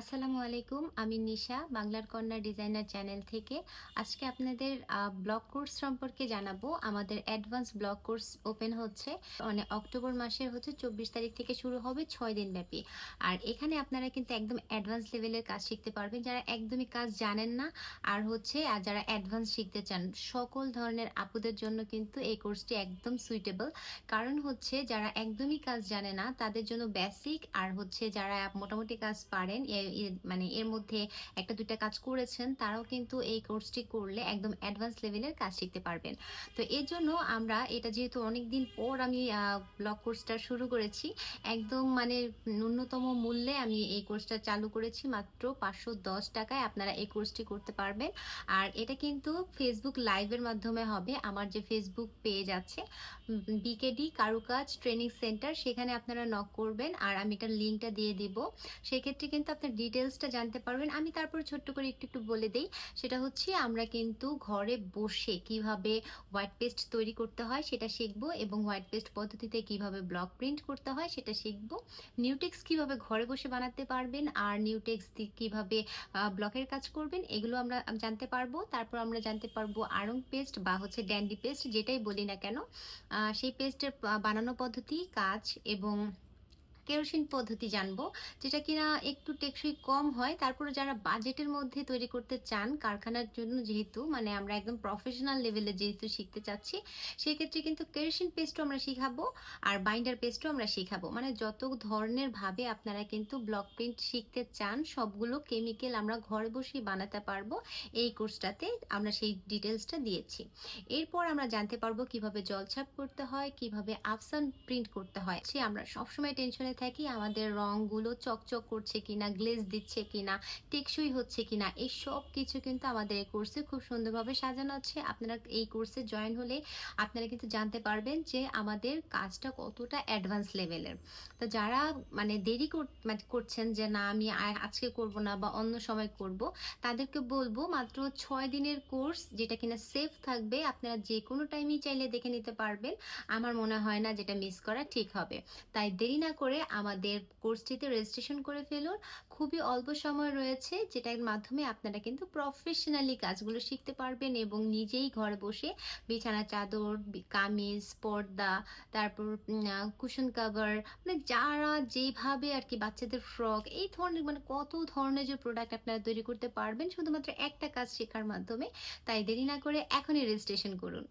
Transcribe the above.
আসসালামু আলাইকুম, আমি নিশা, বাংলার কন্যা ডিজাইনার চ্যানেল থেকে। আজকে আপনাদের ব্লগ কোর্স সম্পর্কে জানাব। আমাদের অ্যাডভান্স ব্লগ কোর্স ওপেন হচ্ছে। মানে অক্টোবর মাসের হচ্ছে চব্বিশ তারিখ থেকে শুরু হবে ছয় দিন ব্যাপী। আর এখানে আপনারা কিন্তু একদম অ্যাডভান্স লেভেলের কাজ শিখতে পারবেন। যারা একদমই কাজ জানেন না, আর হচ্ছে আর যারা অ্যাডভান্স শিখতে চান, সকল ধরনের আপুদের জন্য কিন্তু এই কোর্সটি একদম সুইটেবল। কারণ হচ্ছে, যারা একদমই কাজ জানে না, তাদের জন্য বেসিক। আর হচ্ছে, যারা মোটামুটি কাজ পারেন মানে এর মধ্যে একটা, দুইটা কাজ করেছেন, তারাও কিন্তু এই কোর্সটি করলে একদম অ্যাডভান্স লেভেলের কাজ শিখতে পারবেন। তো এর জন্য আমরা এটা যেহেতু অনেক দিন পর আমি ব্লগ কোর্সটা শুরু করেছি, একদম মানে ন্যূনতম মূল্যে আমি এই কোর্সটা চালু করেছি, মাত্র পাঁচশো দশ টাকায় আপনারা এই কোর্সটি করতে পারবেন। আর এটা কিন্তু ফেসবুক লাইভের মাধ্যমে হবে, আমার যে ফেসবুক পেজ আছে বিকেডি কারুকাজ ট্রেনিং সেন্টার সেখানে আপনারা নক করবেন, আর আমি এটার লিঙ্কটা দিয়ে দিব। সেক্ষেত্রে কিন্তু আপনার ডিটেলসটা জানতে পারবেন। আমি তারপর ছোট্ট করে একটু একটু বলে দেই। সেটা হচ্ছে আমরা কিন্তু ঘরে বসে কীভাবে হোয়াইট পেস্ট তৈরি করতে হয় সেটা শিখব এবং হোয়াইট পেস্ট পদ্ধতিতে কীভাবে ব্লক প্রিন্ট করতে হয় সেটা শিখব। নিউটেক্স কীভাবে ঘরে বসে বানাতে পারবেন আর নিউটেক্স দিয়ে কীভাবে ব্লকের কাজ করবেন এগুলো আমরা জানতে পারব। তারপর আমরা জানতে পারব আড়ং পেস্ট বা হচ্ছে ড্যান্ডি পেস্ট যেটাই বলি না কেন সেই পেস্টের বানানো পদ্ধতি, কাজ এবং কেরোসিন পদ্ধতি জানব, যেটা কিনা একটু টেকসই কম হয়। তারপরে যারা বাজেটের মধ্যে তৈরি করতে চান, কারখানার জন্য যেহেতু মানে আমরা একদম প্রফেশনাল লেভেলে যেহেতু শিখতে চাচ্ছি, সেক্ষেত্রে কিন্তু কেরোসিন পেস্টও আমরা শিখাবো, আর বাইন্ডার পেস্টও আমরা শিখাবো। মানে যত ধরনের ভাবে আপনারা কিন্তু ব্লক প্রিন্ট শিখতে চান, সবগুলো কেমিক্যাল আমরা ঘরে বসেই বানাতে পারব। এই কোর্সটাতে আমরা সেই ডিটেলসটা দিয়েছি। এরপর আমরা জানতে পারব কীভাবে জলছাপ করতে হয়, কীভাবে আফসান প্রিন্ট করতে হয়, সে আমরা সবসময় টেনশনে থাকি আমাদের রংগুলো চকচক করছে কিনা, গ্লেজ দিচ্ছে কিনা, টেকসই হচ্ছে কিনা, এই সব কিছু কিন্তু আমাদের এই কোর্সে খুব সুন্দরভাবে সাজানো আছে। আপনারা এই কোর্সে জয়েন হলে আপনারা কিন্তু জানতে পারবেন যে আমাদের কাজটা কতটা অ্যাডভান্স লেভেলের। তো যারা মানে দেরি মানে করছেন যে না, আমি আজকে করব না বা অন্য সময় করব, তাদেরকে বলব মাত্র ছয় দিনের কোর্স যেটা কিনা সেফ থাকবে, আপনারা যে কোনো টাইমই চাইলে দেখে নিতে পারবেন। আমার মনে হয় না যেটা মিস করা ঠিক হবে। তাই দেরি না করে আমাদের কোর্সটিতে রেজিস্ট্রেশন করে ফেলুন। খুবই অল্প সময় রয়েছে, যেটার মাধ্যমে আপনারা কিন্তু প্রফেশনালি কাজগুলো শিখতে পারবেন এবং নিজেই ঘরে বসে বিছানা চাদর, কামিজ, পর্দা, তারপর কুশন কাভার মানে যারা যেভাবে আর কি বাচ্চাদের ফ্রক এই ধরনের মানে কত ধরনের যে প্রোডাক্ট আপনারা তৈরি করতে পারবেন, শুধুমাত্র একটা কাজ শেখার মাধ্যমে, তাই দেরি না করে এখনই রেজিস্ট্রেশন করুন।